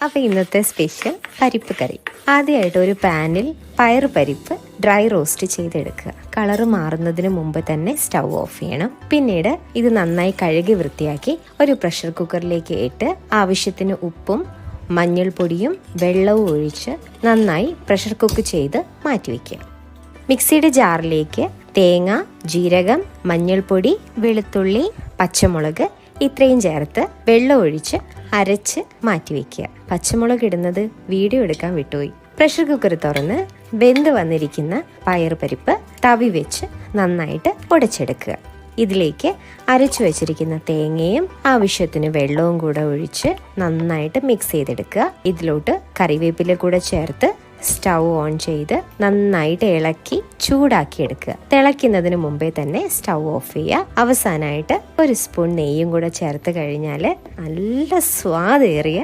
അപ്പോൾ ഇന്നത്തെ സ്പെഷ്യൽ പരിപ്പ് കറി. ആദ്യമായിട്ട് ഒരു പാനിൽ പയർ പരിപ്പ് ഡ്രൈ റോസ്റ്റ് ചെയ്തെടുക്കുക. കളർ മാറുന്നതിന് മുമ്പ് തന്നെ സ്റ്റൗ ഓഫ് ചെയ്യണം. പിന്നീട് ഇത് നന്നായി കഴുകി വൃത്തിയാക്കി ഒരു പ്രഷർ കുക്കറിലേക്ക് ഇട്ട് ആവശ്യത്തിന് ഉപ്പും മഞ്ഞൾപ്പൊടിയും വെള്ളവും ഒഴിച്ച് നന്നായി പ്രഷർ കുക്ക് ചെയ്ത് മാറ്റിവെക്കുക മിക്സിയുടെ ജാറിലേക്ക് തേങ്ങ ജീരകം മഞ്ഞൾപ്പൊടി വെളുത്തുള്ളി പച്ചമുളക് ഇത്രയും ചേർത്ത് വെള്ളം ഒഴിച്ച് അരച്ച് മാറ്റിവെക്കുക പച്ചമുളക് ഇടുന്നത് വീഡിയോ എടുക്കാൻ വിട്ടുപോയി. പ്രഷർ കുക്കർ തുറന്ന് വെന്ത് വന്നിരിക്കുന്ന പയറുപരിപ്പ് തവി വെച്ച് നന്നായിട്ട് ഉടച്ചെടുക്കുക. ഇതിലേക്ക് അരച്ചു വെച്ചിരിക്കുന്ന തേങ്ങയും ആവശ്യത്തിന് വെള്ളവും കൂടെ ഒഴിച്ച് നന്നായിട്ട് മിക്സ് ചെയ്തെടുക്കുക. ഇതിലോട്ട് കറിവേപ്പില കൂടെ ചേർത്ത് സ്റ്റൗ ഓൺ ചെയ്ത് നന്നായിട്ട് ഇളക്കി ചൂടാക്കി എടുക്കുക തിളയ്ക്കുന്നതിന് മുമ്പേ തന്നെ സ്റ്റൗ ഓഫ് ചെയ്യുക. അവസാനമായിട്ട് ഒരു സ്പൂൺ നെയ്യും കൂടെ ചേർത്ത് കഴിഞ്ഞാൽ നല്ല സ്വാദേറിയ